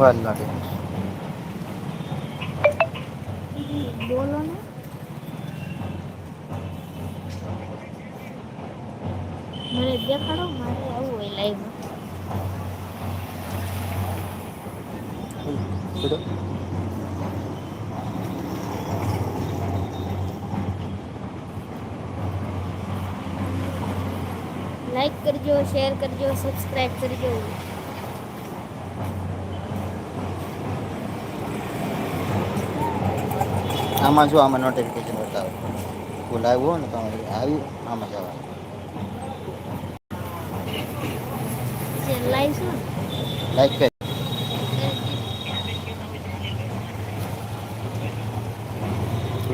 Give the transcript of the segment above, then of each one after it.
વાર લાગે. બોલો ને. મને દેખાડો મારે આવું હોય લાઈવમાં. લાઈક કરજો શેર કરજો સબસ્ક્રાઈબ કરજો. આમાં જો આમાં નોટિફિકેશન બતાવે ફૂલ આવ્યું ને તો આવ્યું આમાં જવા લાઈક કરી.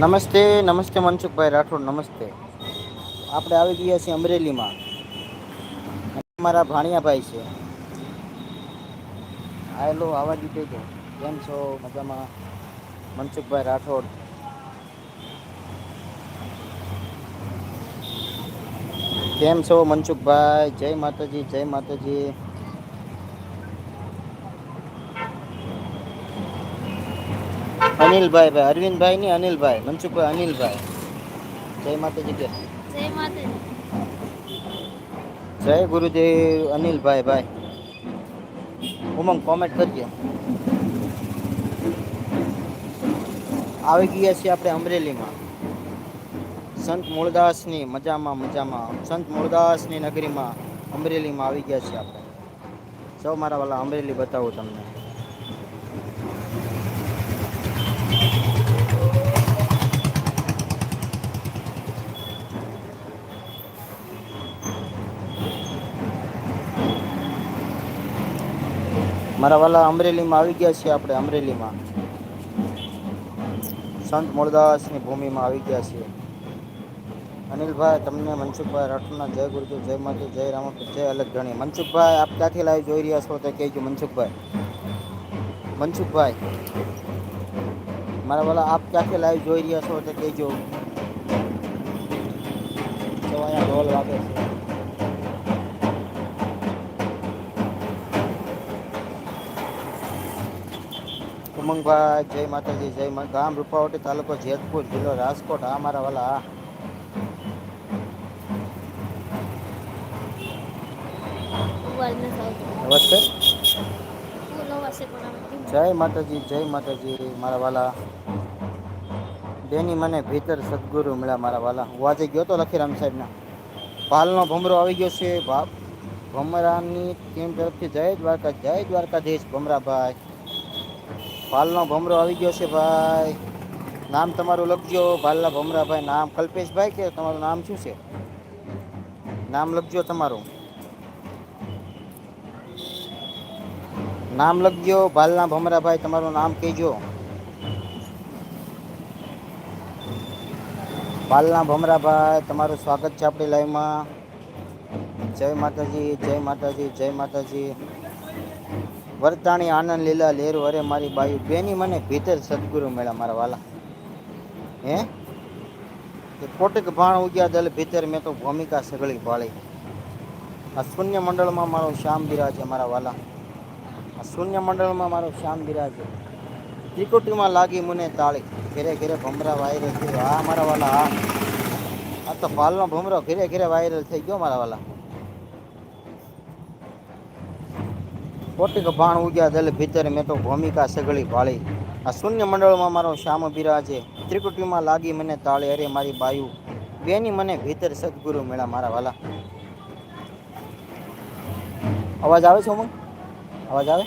નમસ્તે નમસ્તે મનસુખભાઈ રાઠોડ નમસ્તે. આપણે આવી ગયા છીએ અમરેલીમાં. અમારા ભાણિયાભાઈ છે. હાલો આવા દીધે કેમ છો? મજામાં? મનસુખભાઈ રાઠોડ. કેમ છો મનસુખભાઈ જય માતાજી જય માતાજી. અનિલભાઈ ભાઈ અરવિંદભાઈ ની અનિલભાઈ મનસુખભાઈ અનિલભાઈ જય માતાજી કે. જય માતાજી. જય ગુરુદેવ અનિલભાઈ ભાઈ ઉમંગ કોમેન્ટ કરજો આવી ગયા છીએ આપણે અમરેલીમાં. સંત મૂળદાસની મજામાં મજામાં સંત મૂળદાસની નગરીમાં અમરેલીમાં આવી ગયા છીએ આપણે સૌ મારા વાલા અમરેલી બતાવું તમને. મારા વાલા અમરેલીમાં આવી ગયા છીએ આપણે, અમરેલીમાં. સંત મુરદાસની ભૂમિમાં આવી ગયા છીએ. અનિલભાઈ, તમને મનસુખભાઈ રાઠોડના જય ગુરુદેવ, જય માતા જય રામ જય અલગ ગણી મનસુખભાઈ, આપ ક્યાંથી લાઈવ જોઈ રહ્યા છો તો કહેજો મનસુખભાઈ. મનસુખભાઈ, મારા વાલા, આપ ક્યાંથી લાઈવ જોઈ રહ્યા છો તો કહેજો. તો અહીંયા ઢોલ વાગે છે. ઉમંગભાઈ, જય માતાજી, જય ગામ રૂપાવટી તાલુકો જેતપુર જિલ્લો રાજકોટ. આ મારા વાલા આ અવાજ નથી આવતો નમસ્તે. જય માતાજી જય માતાજી મારા વાલા. બેની મને ભીતર સદગુરુ મળ્યા મારા વાલા. હું આજે ગયો તો લખીરામ સાહેબના. પાલનો ભમરો આવી ગયો છે બાપ. ભમરાની ટીમ તરફથી જય દ્વારકા જય દ્વારકાધીશ ભમરાભાઈ. પાલનો ભમરો આવી ગયો છે ભાઈ. નામ તમારું લખજો ભાલના ભમરાભાઈ. નામ કલ્પેશભાઈ કે તમારું નામ શું છે? નામ લખજો તમારું. નામ લખજો ભાલના ભમરાભાઈ, તમારું નામ કહેજો. ભાલના ભમરાભાઈ, તમારું સ્વાગત છે આપણી લાઈવમાં. જય માતાજી જય માતાજી જય માતાજી. વરતાણી આનંદ લીલા લેર વરે મારી બાયુ. બેની મને ભીતર સદગુરુ મળ્યા મારા વાલા. હે? કોટક ભાણ ઉગ્યા દલ ભીતર મેં તો ભૂમિકા સગળી ભાળી. આ શૂન્ય મંડળમાં મારો શ્યામ બિરાજ મારા વાલા. આ શૂન્ય મંડળમાં મારો શ્યામ બિરાજે. ત્રિકુટીમાં લાગી મને તાળી. ઘેરે ઘેરે ભમરા વાયરલ થયો. આ મારા વાલા, આ. આ તો પાલનો ભમરો ઘેરે ઘેરે વાયરલ થઈ ગયો મારા વાલા. કોટિક ભાણ ઉગ્યા દલ ભીતર મેં તો ભૂમિકા સગળી ભાળી. આ શૂન્ય મંડળમાં મારો શ્યામ બિરાજે. ત્રિકુટીમાં લાગી મને તાળી. અરે મારી બાયુ. બેની મને ભીતર સદગુરુ મેળા મારા વાલા. અવાજ આવે છે ઉમંગ અવાજ આવે?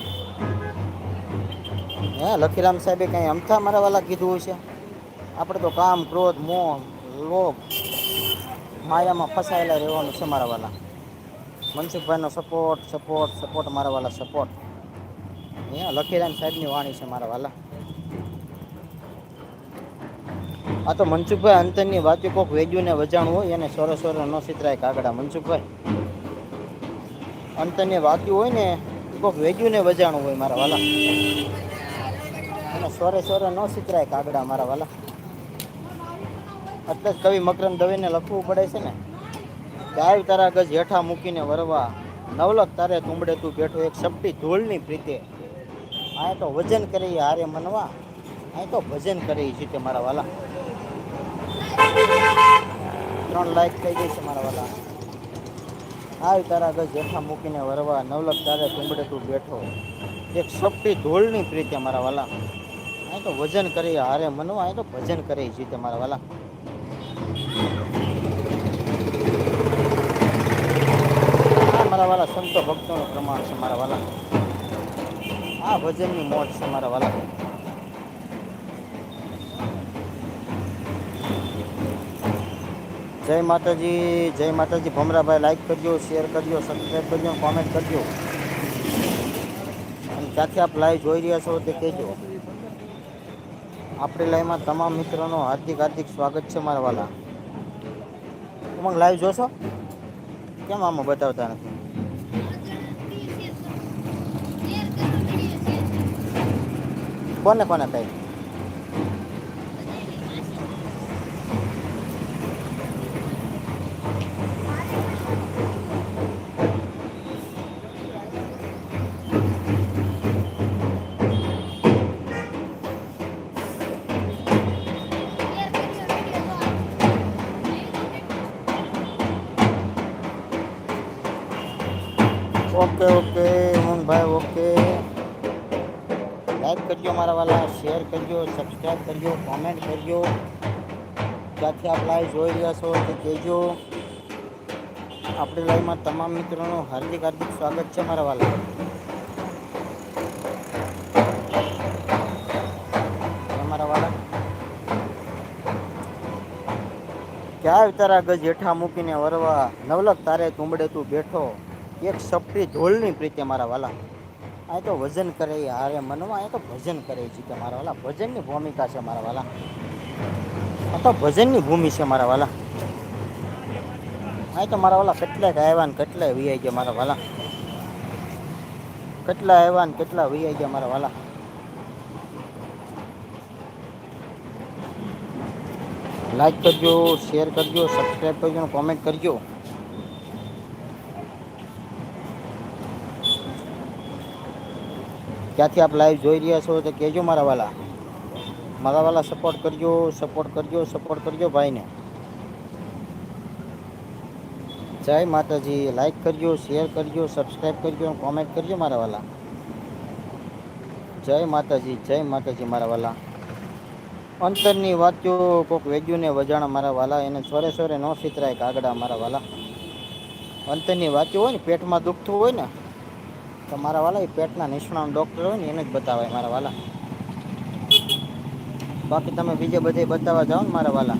હે, લખીરામ સાહેબે કઈ અમથા મારા વાલા કીધું છે આપણે તો કામ, ક્રોધ, મોહ, લોભ માયામાં ફસાયેલા રહેવાનું છે મારાવાલા. મનસુખભાઈનો સપોર્ટ સપોર્ટ સપોર્ટ મારાવાલા સપોર્ટ હે, લખીરામ સાહેબની વાણી છે મારાવાલા. આ તો મનસુખભાઈ અંતરની વાતો કોક વેજ્યું ને વજાણું હોય, એને સોરો સોરો ન સિતરાય કાગડા. મનસુખભાઈ, અંતરની વાત્યું હોય ને કોક વેજ્યું ને વજાણું હોય મારા વાલા. અને સોરે સોરે ન સિતરાય કાગડા મારા વાલા. એટલે કવિ મકરન દવેને લખવું પડે છે ને. ગાય તારા ગજ હેઠા મૂકીને વરવા. નવલક તારે તુંબડે તું બેઠો એક સપટી ધૂળની પ્રીતે. આ તો વજન કરી હારે મનવા. આ તો ભજન કરી છે તે મારા વાલા. ત્રણ લાઈક થઈ ગઈ છે મારા વાલા. આવ તારા ગજ જેઠા મૂકીને વરવા નવલક તારે તુંબડે તું બેઠો. એક સપટી ધોળની પ્રીતે મારા વાલા. અહીં તો વજન કરી હારે મનો, અહીં તો ભજન કરી જીતે મારા વાલા. મારા વાલા સંતો ભક્તોનું પ્રમાણ છે મારા વાલા. આ ભજનની મોજ છે મારા વાલા. જય માતાજી જય માતાજી. ભમરાભાઈ લાઈક કરજો શેર કરજો સબસ્ક્રાઈબ કરજો કોમેન્ટ કરજો. અને ક્યાંથી આપ લાઈવ જોઈ રહ્યા છો તે કહેજો. આપણી લાઈવમાં તમામ મિત્રોનો હાર્દિક હાર્દિક સ્વાગત છે મારા વાલા. ઉમંગ લાઈવ જોશો? કેમ આમાં બતાવતા નથી? કોને કોને કહી okay okay Umangbhai okay. Like કરજો મારા વાલા શેર કરજો સબસ્ક્રાઈબ કરજો કોમેન્ટ કરજો. ક્યાંથી આપ લાઈવ જોઈ રહ્યા છો, તે કહેજો. આપણી લાઈવમાં તમામ મિત્રોનું હાર્દિક હાર્દિક સ્વાગત છે મારા વાલા. ક્યાં તારા ગજ હેઠા મૂકીને વરવા નવલક તારે તુંબડે તું બેઠો. એક સપટી ધોળની પ્રીતે મારા વાલા. આ તો વજન કરે હારે મનમાં એ તો ભજન કરે છે કે મારા વાલા. ભજનની ભૂમિકા છે મારા વાલા. આ તો ભજનની ભૂમિ છે મારા વાલા. આ તો મારા વાલા કેટલાક આવ્યા ને કેટલાય વિયાઈ ગયા મારા વાલા. કેટલા આવ્યા ને કેટલા વિયાઈ ગયા મારા વાલા. લાઈક કરજો શેર કરજો સબસ્ક્રાઈબ કરજો કોમેન્ટ કરજો. ક્યાંથી આપ લાઈવ જોઈ રહ્યા છો તો કહેજો મારા વાલા. મારા વાલા સપોર્ટ કરજો સપોર્ટ કરજો સપોર્ટ કરજો ભાઈને. જય માતાજી. લાઈક કરજો શેર કરજો સબસ્ક્રાઈબ કરજો કોમેન્ટ કરજો મારા વાલા. જય માતાજી જય માતાજી મારા વાલા. અંતરની વાતો કોક વેજ્યુને વજાણા મારા વાલા, એને સ્વરે સ્વરે ન સિતરાય કાગડા મારા વાલા. અંતરની વાતો હોય ને, પેટમાં દુખતું હોય ને તો મારા વાલા એ પેટના નિષ્ણાત ડૉક્ટર હોય ને એને જ બતાવાય મારા વાલા. બાકી તમે બીજે બધે બતાવવા જાઓ ને મારા વાલા.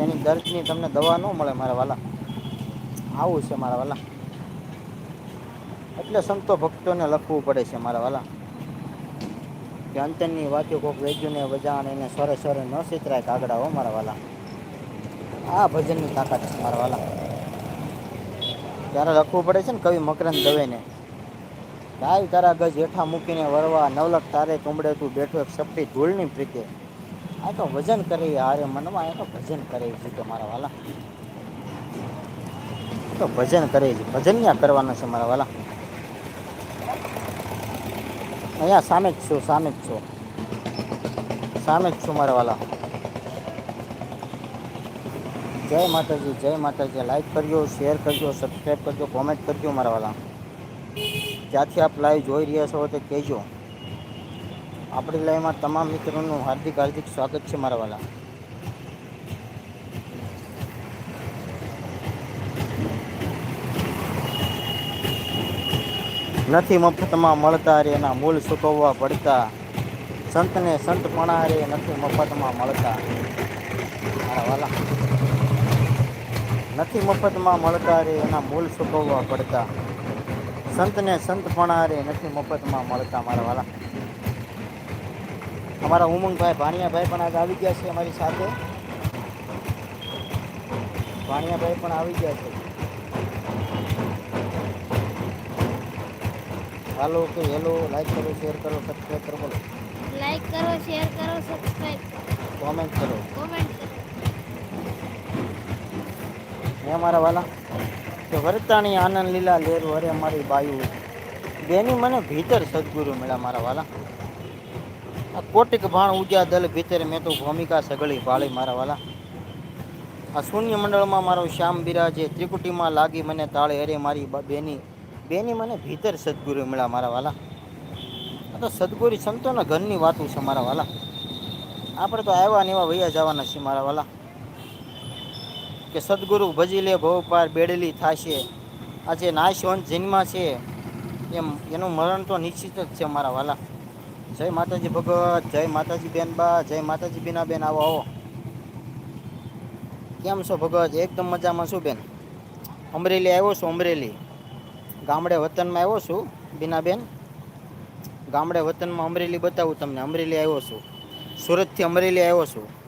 એની દર્દની તમને દવા ન મળે મારા વાલા. આવું છે મારા વાલા. એટલે સંતો ભક્તોને લખવું પડે છે મારા વાલા. કે અંતરની વાતો કોઈક વેજ્યુને વજાણ એને સ્વરે સ્વરે ન સિતરાય કાગડા હો મારા વાલા. આ ભજનની તાકાત છે મારા વાલા. ત્યારે લખવું પડે છે ને કવિ મકરંદ દવેને. ગાય તારા ગજ હેઠા મૂકીને વરવા નવલક તારે તુંબડે તું બેઠો એક સપટી ધૂળની પ્રીતે આ તો વજન કરે હારે મનમાં એ તો ભજન કરે છે તો મારા વાલા. તો ભજન કરે છે ભજન ક્યાં કરવાનું છે મારા વાલા. અહીંયા સામે જ છું, સામે જ છું. સામે જ છું મારા વાલા. જય માતાજી જય માતાજી. લાઈક કરજો શેર કરજો સબસ્ક્રાઈબ કરજો કોમેન્ટ કરજો મારા વાલા. જ્યાંથી આપ લાઈવ જોઈ રહ્યા છો તે કહેજો. આપણી લાઈવમાં તમામ મિત્રોનું હાર્દિક હાર્દિક સ્વાગત છે મારા વાલા. નથી મફતમાં મળતા રે, એના મૂળ સુકવવા પડતા. સંતને સંતપણા રે, નથી મફતમાં મળતા. મારા વાલા. નથી મફતમાં મળતા રે, એના મૂળ સુકવવા પડતા. સંતને સંત પણારે નથી મફતમાં મળતા મારા વાલા. અમારા ઉમંગભાઈ ભાણિયાભાઈ પણ આજે આવી ગયા છે અમારી સાથે. ભાણિયાભાઈ પણ આવી ગયા છે. હાલો કે હેલો લાઈક કરો શેર કરો સબસ્ક્રાઈબ કરો બોલો. લાઈક કરો શેર કરો સબસ્ક્રાઈબ કોમેન્ટ કરો. કોમેન્ટ કરો. હે મારા વાલા? કે વરતાણી આનંદ લીલા લેર વરે મારી બાયુ. બેની મને ભીતર સદગુરુ મળ્યા મારા વાલા. આ કોટિક ભાણ ઉજા દલ ભીતર મેં તો ભૂમિકા સગળી ભાળી મારા વાલા. આ શૂન્ય મંડળમાં મારો શ્યામ બિરાજે ત્રિકુટીમાં લાગી મને તાળે અરે મારી બેની બેની મને ભીતર સદગુરુ મળ્યા મારા વાલા. આ તો સદગુરુ સંતોના ઘરની વાતું છે મારા વાલા. આપણે તો આવ્યા ને એવા વૈયા જવાના છીએ મારા વાલા. કે સદગુરુ ભજી લે ભવ પાર બેડેલી થાશે. આ જે નાશવંત જન્મા છે. એમ, એનું મરણ તો નિશ્ચિત જ છે મારા વાલા. જય માતાજી ભગત જય માતાજી બેન બા, જય માતાજી બીના બેન, આવો આવો. કેમ છો ભગત એકદમ મજામાં છું બેન. અમરેલી આવ્યો છું, અમરેલી. ગામડે વતનમાં આવ્યો છું બીનાબેન ગામડે વતનમાં અમરેલી બતાવું તમને. અમરેલી આવ્યો છું. સુરતથી અમરેલી આવ્યો છું.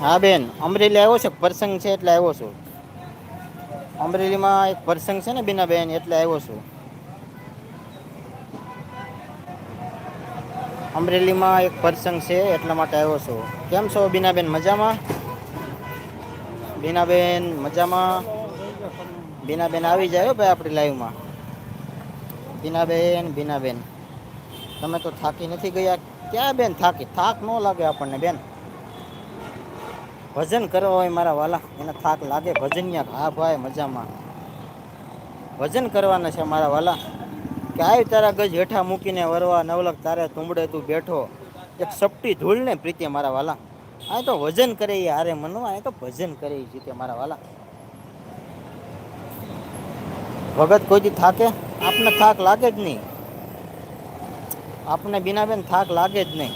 હા, બેન. અમરેલી આવ્યો છે. પ્રસંગ છે એટલે આવ્યો છું. અમરેલીમાં એક પ્રસંગ છે ને બીના બેન એટલે આવ્યો છું. અમરેલીમાં એક પ્રસંગ છે એટલા માટે આવ્યો છું. કેમ છો, બીનાબેન? મજામાં? બીનાબેન મજામાં? બીનાબેન આવી જાય ભાઈ આપણી લાઈવમાં. બીનાબેન બીનાબેન. તમે તો થાકી નથી ગયા? ક્યાં બેન થાકી? થાક ન લાગે આપણને, બેન. ભજન કરવા હોય મારા વાલા, એને થાક લાગે, ભજનિયા હા ભાઈ મજામાં. ભજન કરવાના છે મારા વાલા. કે આવી તારા ગજ હેઠા મૂકીને વરવા, નવલક તારે તુંબડે તું બેઠો. એક સપટી ધૂળને પ્રીતે મારા વાલા. આ તો વજન કરે એ હારે મનવા આ તો ભજન કરે એ જીતે મારા વાલા. ભગત કોઈથી થાકે? આપને થાક લાગે જ નહીં. આપને બીનાબેન થાક લાગે જ નહીં.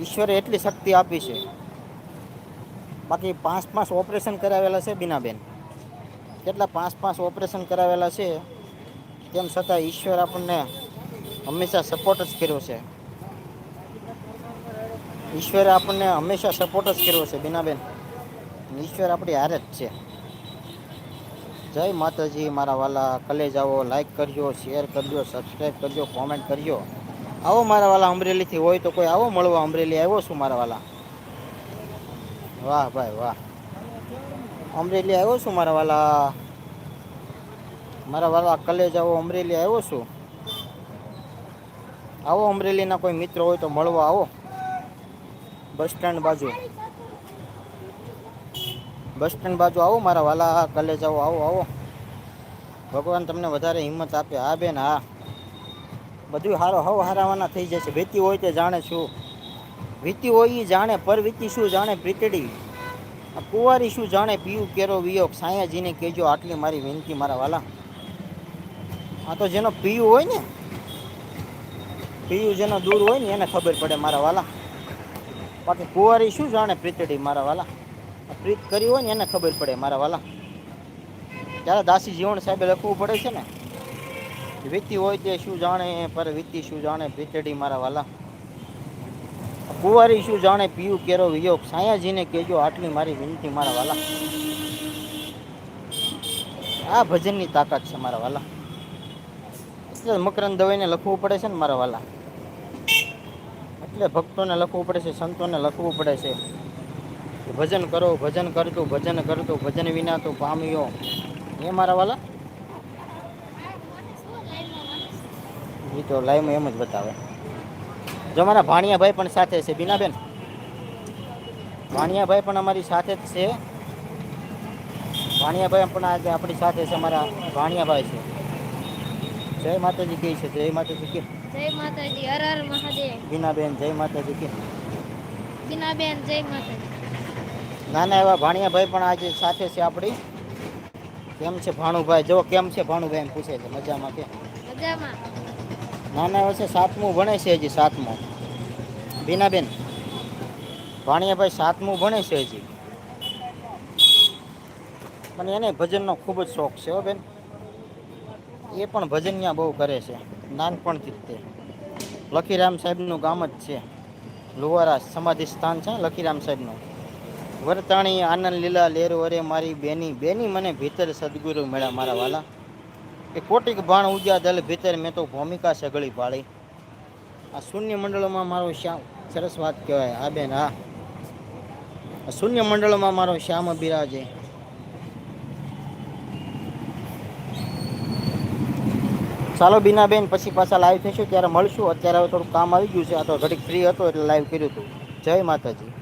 ઈશ્વરે એટલી શક્તિ આપી છે. બાકી પાંચ પાંચ ઓપરેશન કરાવેલા છે બીનાબેન. કેટલા પાંચ પાંચ ઓપરેશન કરાવેલા છે, તેમ છતાં ઈશ્વર આપણને હંમેશા સપોર્ટ જ કર્યો છે. ઈશ્વરે આપણને હંમેશા સપોર્ટ જ કર્યો છે બીનાબેન. ઈશ્વર આપણી હારે જ છે. જય માતાજી, મારા વાલા કલે જાઓ લાઈક કરજો શેર કરજો સબસ્ક્રાઈબ કરજો કોમેન્ટ કરજો. આવો મારા વાલા અમરેલીથી, હોય તો કોઈ આવો મળવા અમરેલી આવ્યો છું મારા વાલા. વાહ ભાઈ વાહ. અમરેલી આવ્યો છું મારા વાલા મારા વાલા કલે આવો અમરેલી આવ્યો છું. આવો અમરેલીના કોઈ મિત્ર હોય તો મળવા આવો. બસ સ્ટેન્ડ બાજુ. બસ સ્ટેન્ડ બાજુ આવો મારા વાલા કલે આવો આવો આવો. ભગવાન તમને વધારે હિંમત આપે. હા બેન, હા. બધું હારો, હવ હારાવાના થઈ જશે. ભેતી હોય તે જાણે શું વીતી હોય જાણે, પર વીતી શું જાણે પ્રીતડી? કુંવારી શું જાણે પીયું કેરો વિયોગ? સાયાજીને કહેજો, આટલી મારી વિનંતી મારા વાલા. આ તો જેનો પીયું હોય ને, પીયું જેનો દૂર હોય ને, એને ખબર પડે મારા વાલા. બાકી કુંવારી શું જાણે પ્રીતડી મારા વાલા? પ્રીત કરી હોય ને, એને ખબર પડે મારા વાલા. ત્યારે દાસી જીવણ સાહેબે લખવું પડે છે ને, વીતી હોય તે શું જાણે, પર વીતી શું જાણે પ્રીતડી મારા વાલા. કુંવારી શું જાણે પીયું, કેરો વિયોગ સાયાજીને કહેજો, આટલી મારી વિનંતી મારા વાલા. આ ભજનની તાકાત છે મારા વાલા. એટલે મકરંદ દવાઈને લખવું પડે છે ને મારા વાલા. એટલે ભક્તોને લખવું પડે છે, સંતોને લખવું પડે છે. ભજન કરો, ભજન કરતું ભજન કરતું ભજન વિના તું પામ્યો. એ મારા વાલા? એ તો લાઈવમાં એમ જ બતાવે. જો મારા ભાણિયાભાઈ પણ સાથે છે બીનાબેન. ભાણિયાભાઈ પણ અમારી સાથે જ છે. ભાણિયાભાઈ પણ આજે આપણી સાથે છે અમારા ભાણિયાભાઈ છે. જય માતાજી કહે છે જય માતાજી કે જય માતાજી હર હર મહાદેવ. બીનાબેન જય માતાજી કે બીનાબેન જય માતાજી. નાના એવા ભાણિયાભાઈ પણ આજે સાથે છે આપણી. કેમ છે ભાણુભાઈ? જો કેમ છે ભાણુભાઈ એમ પૂછે છે મજામાં કે? મજામાં. નાના વર્ષે સાતમું ભણે છે હજી સાતમું. બીનાબેન, ભાણિયાભાઈ સાતમું ભણે છે હજી. પણ એને ભજનનો ખૂબ જ શોખ છે હો બેન. એ પણ ભજન ત્યાં બહુ કરે છે, નાનપણથી જ તે. લખીરામ સાહેબનું ગામ જ છે. લુવારા સમાધિ સ્થાન છે, લખીરામ સાહેબનું. વરતાણી આનંદ લીલા લેર વરે મારી બેની બેની મને ભીતર સદગુરુ મળ્યા મારા વાલા. કે કોટિક ભાણ ઉજ્યા દલ ભીતર મેં તો ભૂમિકા સગળી પાડી. આ શૂન્ય મંડળમાં મારો શ્યામ, સરસ વાત કહેવાય, આ બેન, હા. આ શૂન્ય મંડળમાં મારો શ્યામ બિરાજે. ચાલો બીનાબેન પછી પાછા લાઈવ થઈશું. ત્યારે મળશું. અત્યારે હવે થોડું કામ આવી ગયું છે. આ તો ઘડીક ફ્રી હતો એટલે લાઈવ કર્યું હતું. જય માતાજી.